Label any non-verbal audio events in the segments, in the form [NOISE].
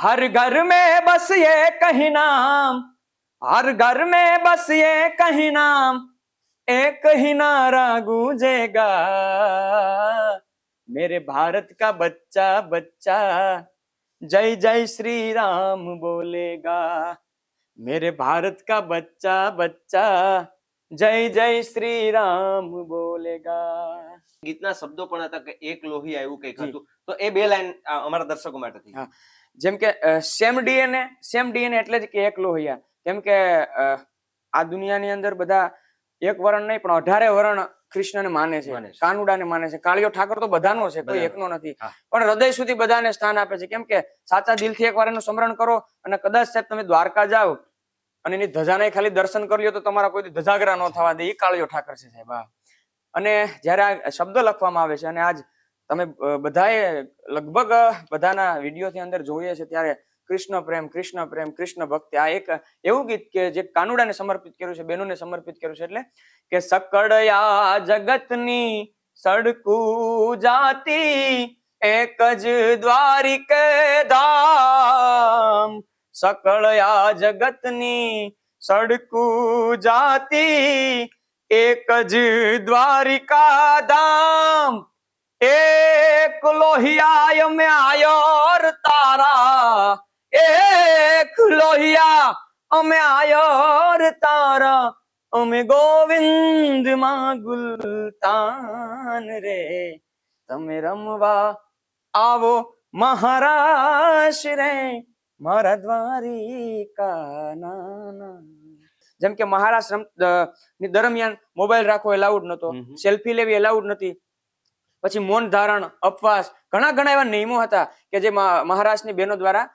हर घर में बस ये कही नाम हर घर में बस ये कही नाम एक ही नारा गूंजेगा मेरे भारत का बच्चा बच्चा जय जय श्री राम बोलेगा मेरे भारत का बच्चा बच्चा जय जय શ્રી રામ બોલેગા ગીતના શબ્દો પણ હતા કે એક લોહી આવ્યું કંઈક જી. હતું તો એ બે લાઈન અમારા દર્શકો માટે થઈ હા. જેમ કે સેમ ડીએનએ સેમ ડીએનએ એટલે જ કે એક લોહિયા. કેમ કે આ દુનિયાની અંદર બધા એક વર્ણ નહીં પણ અઢારે વર્ણ કૃષ્ણને માને છે કાનુડાને માને છે. કાળિયો ઠાકર તો બધાનો છે કોઈ એકનો નથી. પણ હૃદય સુધી બધાને સ્થાન આપે છે. કેમ કે સાચા દિલથી એકવાર એનું સ્મરણ કરો અને કદાચ સાહેબ તમે દ્વારકા જાઓ અને એની ધજાને ખાલી દર્શન કરી લો તો તમારા કોઈ ધજાગરા ન થવા દે. એ કાળિયો ઠાકર છે સાહેબ અને જ્યારે આ શબ્દ લખવામાં આવે છે અને આજ તમે બધાએ લગભગ બધાના વિડીયોથી અંદર જોઈએ છે ત્યારે કૃષ્ણ પ્રેમ કૃષ્ણ પ્રેમ, કૃષ્ણ ભક્તિ. આ એક એવું ગીત કે જે કાનુડાને સમર્પિત કર્યું છે, બેનોને સમર્પિત કર્યું છે એટલે કે સકળયા જગતની સડકું જાતી, એક જ દ્વારિકે ધામ. સકળયા જગતની સડકું જાતી, એક જ દ્વારિકા ધામ. એક લોહિયા અમે આયર તારા. એક લોહિયા અમે આયર તારા. અમે ગોવિંદમાં ગુલતાન રે. તમે રમવા આવો મહારાશ રે. મારા દ્વારિકા નાના. જેમ કે મહારાષ્ટ્રની દરમિયાન મોબાઈલ રાખવો એલાઉડ નતો. સેલ્ફી લેવી એલાઉડ નથી પછી મૌન ધારણ અપવાસ ઘણા ઘણા એવા નિયમો હતા કે જે મહારાષ્ટ્રની બહેનો દ્વારા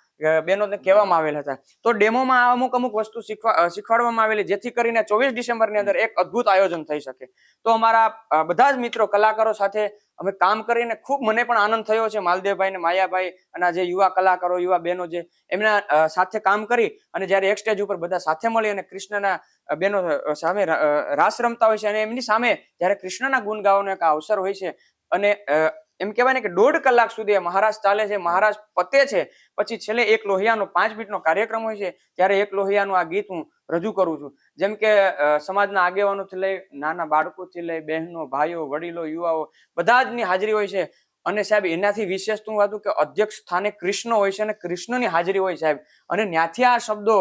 બહેનોને કહેવામાં આવેલ હતા. તો ડેમોમાં અમુક અમુક વસ્તુ શીખવા શીખવાડવામાં આવેલી, જેથી કરીને ચોવીસ ડિસેમ્બરની અંદર એક અદ્ભુત આયોજન થઈ શકે. તો અમારા બધા જ મિત્રો, કલાકારો સાથે અમે કામ કરીને ખૂબ મને પણ આનંદ થયો છે. માલદેવભાઈ ને માયાભાઈ અને જે યુવા કલાકારો, યુવા બહેનો જે એમના સાથે કામ કરી અને જ્યારે એક સ્ટેજ ઉપર બધા સાથે મળી અને કૃષ્ણના બહેનો સામે રાસ રમતા હોય છે અને એમની સામે જ્યારે કૃષ્ણના ગુણ ગાવાનો એક અવસર હોય છે અને એમ કહેવાય ને કે દોઢ કલાક સુધી મહારાજ ચાલે છે, મહારાજ પતે છે. પછી છેલ્લે એક લોહિયાનો પાંચ મિનિટનો કાર્યક્રમ હોય છે, ત્યારે એક લોહિયાનું આ ગીત હું રજૂ કરું છું. જેમ કે સમાજના આગેવાનોથી લઈ, નાના બાળકોથી લઈ, બહેનો, ભાઈઓ, વડીલો, યુવાઓ બધા જ હાજરી હોય છે. અને સાહેબ, એનાથી વિશેષ તો હું કે અધ્યક્ષ સ્થાને કૃષ્ણ હોય છે અને કૃષ્ણની હાજરી હોય સાહેબ. અને ત્યાંથી આ શબ્દો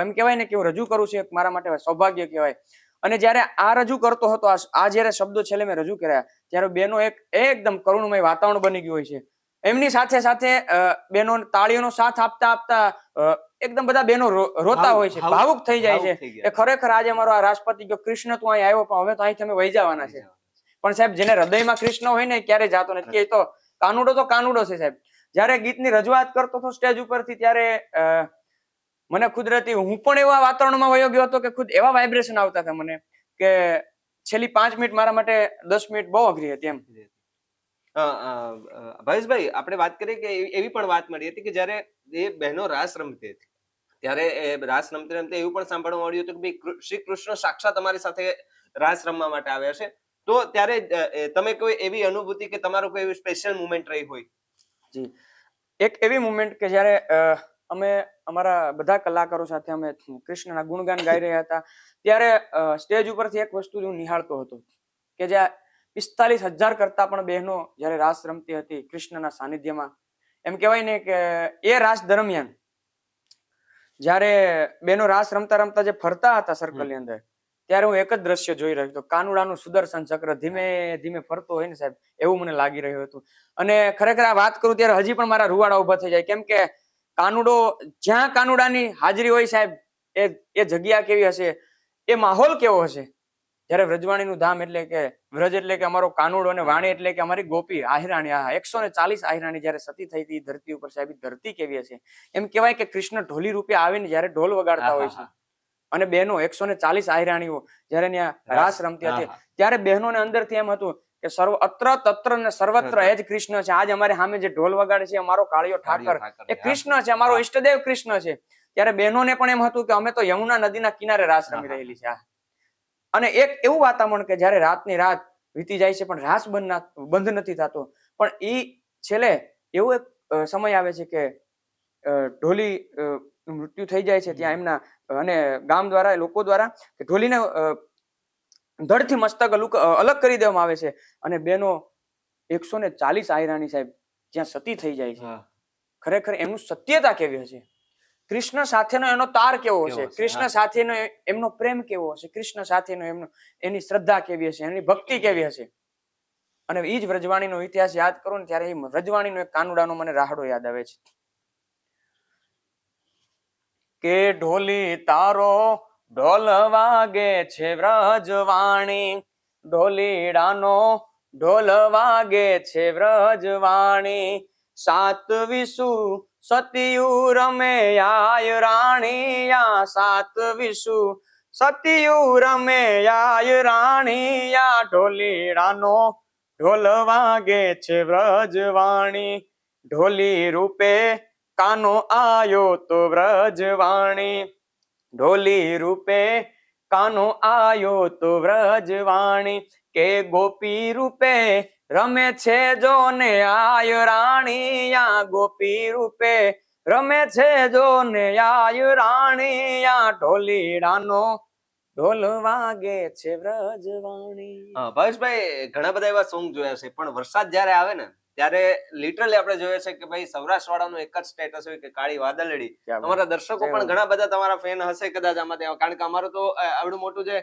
એમ કહેવાય ને કે હું રજૂ કરું છું મારા માટે સૌભાગ્ય કહેવાય. અને જ્યારે આ રજૂ કરતો હતો આ જ્યારે શબ્દો છેલ્લે મેં રજૂ કર્યા ત્યારે બેનો એક એકદમ કરુણમય વાતાવરણ બની ગયું હોય છે. એમની સાથે સાથે બેનો તાળીઓનો સાથ આપતા આપતા એકદમ બધા બેનો રોતા હોય છે. ભાવુક- થઈ જાય છે. એ ખરેખર આજે મારો આ રાષ્ટ્રપતિ ગયો કૃષ્ણ તું અહીં આવ્યો પણ હવે તો અહીં તમે વહી જવાના છે. પણ સાહેબ જેને હૃદયમાં કૃષ્ણ હોય ને ક્યારે જાતો નથી. કે એ તો કાનુડો તો કાનુડો છે સાહેબ. જ્યારે ગીતની રજૂઆત કરતો હતો સ્ટેજ ઉપરથી ત્યારે મને કુદરતી હું પણ એવા વાતાવરણમાં વયો ગયો હતો કે ખુદ એવા વાઇબ્રેશન આવતા હતા મને. કે છેલ્લી પાંચ મિનિટ મારા માટે દસ મિનિટ બહુ અઘરી હતી એમ. ભાવેશભાઈ આપણે વાત કરીએ કે એવી પણ વાત મળી હતી કે જ્યારે એ બહેનો રાસ રમતી હતી ત્યારે એ રાસ રમતી રમતી એવું પણ સાંભળવા મળ્યું હતું કે ભાઈ શ્રી કૃષ્ણ સાક્ષાત અમારી સાથે રાસ રમવા માટે આવ્યા છે. તો ત્યારે તમે કોઈ એવી અનુભૂતિ કે તમારો કોઈ એવી સ્પેશિયલ મુમેન્ટ રહી હોય? એક એવી મુમેન્ટ કે જ્યારે અમે અમારા બધા કલાકારો સાથે અમે કૃષ્ણના ગુણગાન ગાઈ રહ્યા હતા. ત્યારે સ્ટેજ ઉપરથી એક વસ્તુ હું નિહાળતો હતો કે જ્યાં પિસ્તાલીસ હજાર કરતા પણ બહેનો જ્યારે રાસ રમતી હતી કૃષ્ણના સાનિધ્યમાં, એમ કહેવાય ને કે એ રાસ દરમિયાન જ્યારે બહેનો રાસ રમતા રમતા જે ફરતા હતા સર્કલની અંદર, ત્યારે હું એક જ દ્રશ્ય જોઈ રહ્યો હતો. કાનુડાનું સુદર્શન ચક્ર ધીમે ધીમે ફરતો હોય ને સાહેબ, એવું મને લાગી રહ્યું હતું. અને ખરેખર આ વાત કરું ત્યારે હજી પણ મારા રૂવાડા ઊભા થઈ જાય. કેમ કે કાનુડો જ્યાં કાનુડાની હાજરી હોય સાહેબ એ એ જગ્યા કેવી હશે? એ માહોલ કેવો હશે? જ્યારે વ્રજવાણીનું ધામ એટલે કે વ્રજ એટલે કે અમારો કાનુડો અને વાણી એટલે કે અમારી ગોપી આહિરાણી આ એકસો ને ચાલીસ આહિરાણી જ્યારે સતી થઈ હતી ધરતી ઉપર સાહેબ ધરતી કેવી હશે? એમ કહેવાય કે કૃષ્ણ ઢોલી રૂપે આવીને જયારે ઢોલ વગાડતા હોય છે. અને બહેનો એકસો ને ચાલીસ આહિરાણીઓ જયારે ત્યાં રાસ રમતી હતી ત્યારે બહેનોને અંદરથી એમ હતું કે સર્વ અત્ર તત્ર ને સર્વત્ર એ જ કૃષ્ણ છે. આજ અમારે સામે જે ઢોલ વગાડે છે અમારો કાળિયો ઠાકર. એ કૃષ્ણ છે અમારો ઈષ્ટદેવ કૃષ્ણ છે. ત્યારે બહેનોને પણ એમ હતું કે અમે તો યમુના નદીના કિનારે રાસ રમી રહેલી છે અને એક એવું વાતાવરણ કે જયારે રાતની રાત વીતી જાય છે પણ રાસ બંધ બંધ નથી થતો. પણ ઈ છેલ્લે એવો એક સમય આવે છે કે ઢોલી મૃત્યુ થઈ જાય છે ત્યાં એમના અને ગામ દ્વારા લોકો દ્વારા કે ઢોલીને ધડથી મસ્તક અલગ કરી દેવામાં આવે છે. અને બેનો એકસો ને ચાલીસ આયરાની સાહેબ જ્યાં સતી થઈ જાય છે. ખરેખર એમનું સત્યતા કેવી હશે? કૃષ્ણ સાથેનો એનો તાર કેવો હશે, કૃષ્ણ સાથેનો એમનો પ્રેમ કેવો હશે? કૃષ્ણ સાથેનો એમનો એની શ્રદ્ધા કેવી હશે? એની ભક્તિ કેવી હશે? અને એ જ વ્રજવાણીનો ઇતિહાસ યાદ કરો ને ત્યારે એ વ્રજવાણીનો એક કાનુડાનો મને રાહડો યાદ આવે છે. કે ઢોલી તારો ઢોલ વાગે છે વ્રજવાણી. ઢોલીડાનો ઢોલ વાગે છે વ્રજવાણી. સાત વિશુ સતિયુ રમે આય રાણીયા. સાત વિશુ સતિયુ રમે આય રાણીયા. ઢોલીડાનો ઢોલ વાગે છે વ્રજવાણી. ઢોલી રૂપે કાનો આયો તો વ્રજવાણી. ઢોલી રૂપે કાનો આયો તો વ્રજવાણી કે ગોપી રૂપે રમે છે જો ને આય રાણી યા ગોપી રૂપે રમે છે જો ને આય રાણી યા ઢોલીડાનો ઢોલ વાગે છે વ્રજવાણી ભાવેશભાઈ, ઘણા બધા એવા સોંગ જોયા છે, પણ વરસાદ જ્યારે આવે ને ત્યારે લિટરલી આપણે જોઈએ છે કે ભાઈ સૌરાષ્ટ્ર વાળાનું એક જ સ્ટેટસ હોય કે કાળી વાદળડી. અમારા દર્શકો પણ ઘણા બધા તમારા ફેન હશે કદાચ આમાં ત્યાં. કારણ કે અમારું તો આવડું મોટું જે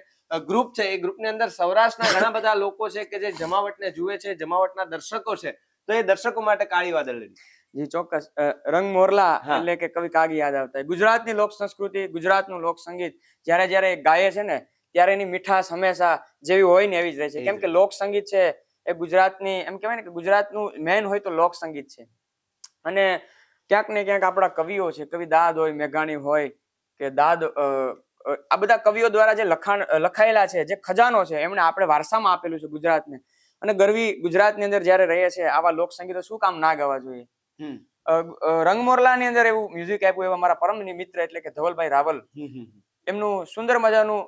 ગ્રુપ છે એ ગ્રુપની અંદર સૌરાષ્ટ્રના [LAUGHS] ઘણા બધા લોકો છે કે જે જમાવટને જુએ છે જમાવટના દર્શકો છે તો એ દર્શકો માટે કાળી વાદળડી. જી ચોક્કસ. રંગ મોરલા એટલે કે કવિ કાગી યાદ આવતા. ગુજરાતની લોક સંસ્કૃતિ ગુજરાતનું લોક સંગીત જ્યારે જ્યારે ગાય છે ને ત્યારે એની મીઠાશ હંમેશા જેવી હોય ને એવી જ રહે છે. કેમ કે લોક સંગીત છે એ ગુજરાતની એમ કહેવાય ને કે ગુજરાતનું મેન હોય તો લોક સંગીત છે. અને ક્યાંક ને ક્યાંક આપણા કવિઓ છે કવિ દાદ હોય મેઘાણી હોય કે દાદ આ બધા કવિઓ દ્વારા જે લખાણ લખાયેલા છે જે ખજાનો છે એમણે આપણે વારસામાં આપેલું છે ગુજરાતને. અને ગરવી ગુજરાતની અંદર જ્યારે રહીએ છે આવા લોક સંગીતો શું કામ ના ગાવા જોઈએ? રંગમોરલા રંગમોરલાની અંદર એવું મ્યુઝિક આપ્યું એવા મારા પરમ મિત્ર એટલે કે ધવલભાઈ રાવલ. એમનું સુંદર મજાનું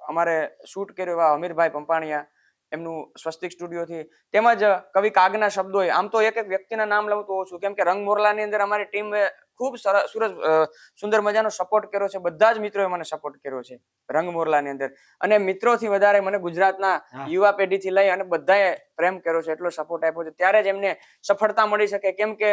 અમારે શૂટ કર્યું એવા અમીરભાઈ પંપાણિયા. એમનું સ્વસ્તિક સ્ટુડિયોથી. તેમજ કવિ કાગના શબ્દો આમ તો એક એક વ્યક્તિના નામ લઉં તો ઓછું કેમ કે રંગ મોરલાની અંદર અમારી ટીમે ખૂબ સરસ સુરજ સુંદર મજાનો સપોર્ટ કર્યો છે બધા જ મિત્રોએ મને સપોર્ટ કર્યો છે રંગ મોરલાની અંદર. અને મિત્રોથી વધારે મને ગુજરાતના. યુવા પેઢીથી લઈ અને બધાએ પ્રેમ કર્યો છે એટલો સપોર્ટ આપ્યો છે. ત્યારે જ એમને સફળતા મળી શકે કેમ કે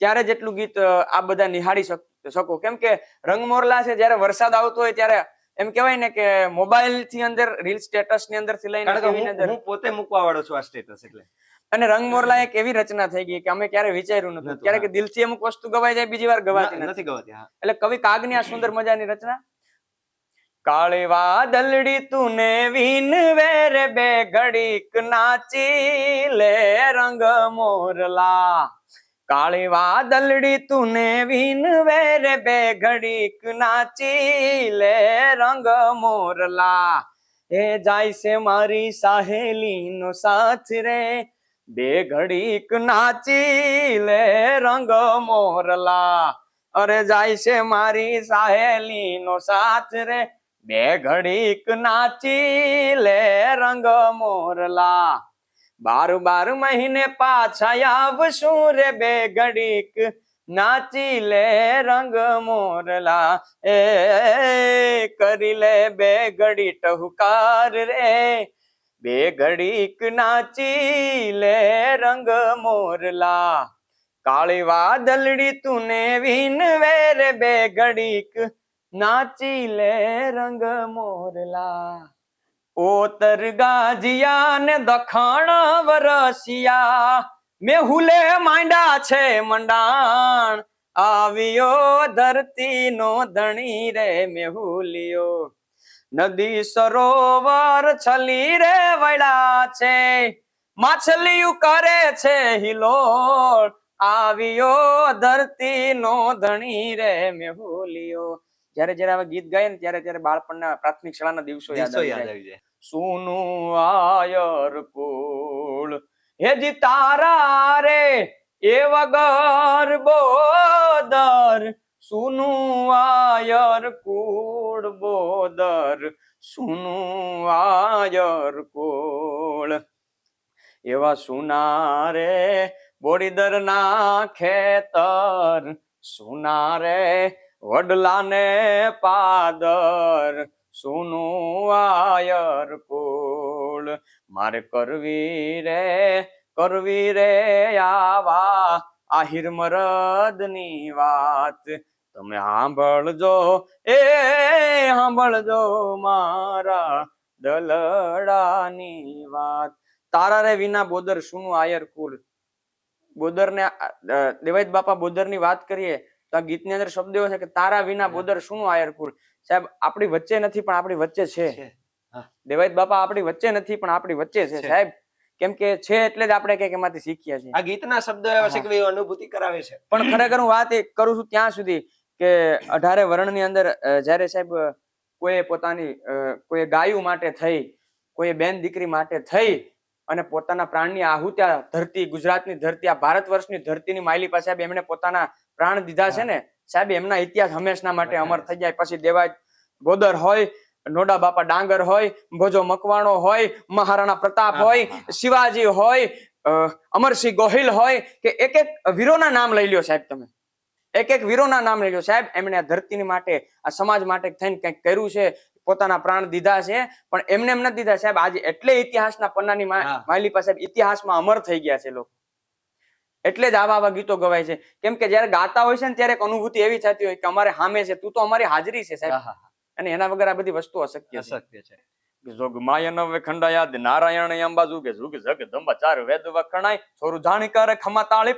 ત્યારે જેટલું ગીત આ બધા નિહાળી શકો. કેમ કે રંગ મોરલા છે જ્યારે વરસાદ આવતો હોય ત્યારે એમ કહેવાય ને કે મોબાઈલથી અંદર રીલ સ્ટેટસની અંદરથી લઈને હું અંદર. હું પોતે મૂકવા વાળો છું આ સ્ટેટસ એટલે. અને રંગમોરલા એક એવી રચના થઈ ગઈ કે અમે ક્યારે વિચાર્યું નથી ક્યારેક ક્યારે કે દિલથી અમુક વસ્તુ ગવાઈ જાય બીજી વાર ગવાતી નથી. ગવાતી એટલે કવિ કાગની આ સુંદર મજાની રચના. કાળી વાદળડી તુને વીન વેર બે ઘડીક નાચી લે રંગ મોરલા કાળી વાદળડી તુને વીન વેર બે ઘડીક નાચી લે રંગ મોરલા. એ જાય છે મારી સાહેલી નો સાથ રે. બે ઘડીક નાચી લે રંગ મોરલા. અરે જાય છે મારી સાહેલી નો સાથ રે. બે ઘડીક નાચી લે રંગ મોરલા. બાર બાર મહિને પાછા આવશું રે બે ઘડીક. નાચી લે રંગ મોરલા, એ કરી લે બે ઘડી ટહુકાર રે. બે ઘડીક નાચી લે રંગ મોરલા. કાળી વાદલડી તુને વીન વેર બે ઘડીક. નાચી લે રંગ મોરલા. ઓતર ગાજિયા ને દખાણ વરસિયા. મેહુલે માંડા છે મંડાણ. આવ્યો ધરતી નો ધણી રે મેહુલિયો. નદી સરોવર છલી રે વડા છે. માછલીયું કરે છે હિલોળ. આવ્યો ધરતી નો ધણી રે મેહુલિયો. જ્યારે જ્યારે આવા ગીત ગાય ને ત્યારે ત્યારે બાળપણના પ્રાથમિક શાળાના દિવસો યાદ આવી જાય. સુનું આયર કુળ હેજી તારા રે એ વગર બોદર. સુનું આયર કુળ બોદર. સુનું આયર કુળ. એવા સુનારે બોડીદર ના ખેતર. સુના રે વડલાને પાદર સુનું આયર કુળ. મારે કરવી રે કરવી રે આવા આહિર મરદની વાત. તમે સાંભળજો એ સાંભળજો મારા દલડાની વાત. તારા રે વિના બોદર સુનું આયર કુલ બોદર ને દેવાયત બાપા બોદરની વાત કરીએ તો આ ગીતની અંદર શબ્દ એવો છે કે તારા વિના બોદર શું આયરકુર સાહેબ આપણી વચ્ચે નથી પણ આપણી વચ્ચે છે. દેવાયત બાપા આપણી વચ્ચે નથી પણ આપણી વચ્ચે છે. સાહેબ કેમ કે છે એટલે જ આપણે કંઈક એમાંથી શીખ્યા છીએ. આ ગીતના શબ્દો એવા છે કે અનુભૂતિ કરાવે છે. પણ ખરેખર હું વાત એ કરું છું ત્યાં સુધી કે અઢારે વર્ણની અંદર જયારે સાહેબ કોઈ પોતાની કોઈ ગાયું માટે થઈ કોઈ બેન દીકરી માટે થઈ અને પોતાના પ્રાણની આહુત્યા ધરતી ગુજરાતની ધરતી આ ભારત વર્ષની ધરતીની માયલી પાસે એમણે પોતાના પ્રાણ દીધા છે ને સાહેબ એમના ઇતિહાસ હંમેશના માટે અમર થઈ જાય. પછી દેવાય ગોદર હોય નોડા બાપા ડાંગર હોય ભોજો મકવાણો હોય મહારાણા પ્રતાપ હોય. શિવાજી હોય અમરસિંહ ગોહિલ હોય કે એક એક વીરોના નામ લઈ લ્યો સાહેબ તમે. એક એક વીરોના નામ લઈ લ્યો. સાહેબ એમણે આ ધરતીની માટે આ સમાજ માટે થઈને કંઈક કર્યું છે પોતાના પ્રાણ દીધા છે પણ એમને એમ નથી દીધા. સાહેબ આજે એટલે ઇતિહાસના પન્નાની મા- હા. માલિપા સાહેબ ઇતિહાસમાં અમર થઈ ગયા છે લોકો. એટલે જ આવા આવા ગીતો ગવાય છે. કેમ કે જયારે ગાતા હોય છે ને ત્યારે એક અનુભૂતિ એવી થતી હોય કે અમારે હામે છે તું તો અમારી હાજરી છે સાહેબ. અને એના વગર આ બધી વસ્તુ અશક્ય અશક્ય છે. જોગ માયન નારાયણ અંબાજુ કે જુગ જગ દંબા ચાર વેદ વખણાય છોરું જાણી કરે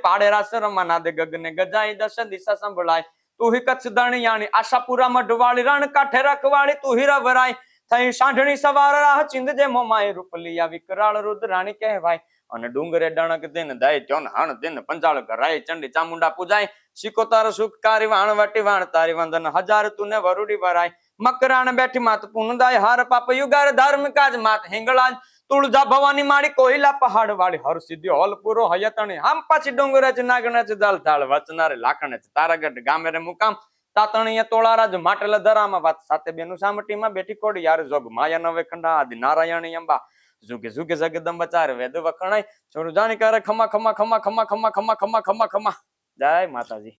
પાડે રાસરમાં નાદે ગગને ગજાય દશ દિશા સંભળાય. તું હિ કચ્છ દણિયાણી આશાપુરા મઢવાળી રણ કાંઠે રખવાળી તું હીરા વરાય થઈ સાંઢણી સવાર રાહ ચિંદ જે મોમાય રૂપલિયા વિકરાળ રુદ્રાણી કહેવાય. અને ડુંગરે ડણક દિન દાય ચોન હણ દિન પંચાળ ઘરાય. ચંડી ચામુંડા પૂજાય. શિકોતાર સુખકારી વાણ વટી વાણ તારી વંદન હજાર તુને વરુડી વરાય. મકરાણ બેઠી માત પુનદાય હાર પાપ યુગાર ધાર્મિકાજ માત હિંગળાજ. તુળજા ભવાની માળી કોઈલા પહાડ વાળી. હર સિદ્ધિ હોલ પૂરો હયતણી. આમ પાછી ડુંગર જ નાગણ જ દલ ધાળ વચનારે લાખણ જ તારાગઢ ગામે મુકામ. તાતણીય તોળારાજ માટલ ધરામાં વાત સાથે બેનું સામટીમાં બેઠી કોડ યાર જોગ માયા નવે ખંડા આદિ નારાયણી અંબા. જુગે જુગે જગદંબા ચાર વેદ વખણાય. છોડું જાણી કરે ખમા ખમા ખમા ખમા ખમા ખમા ખમા ખમા ખમા. જય માતાજી.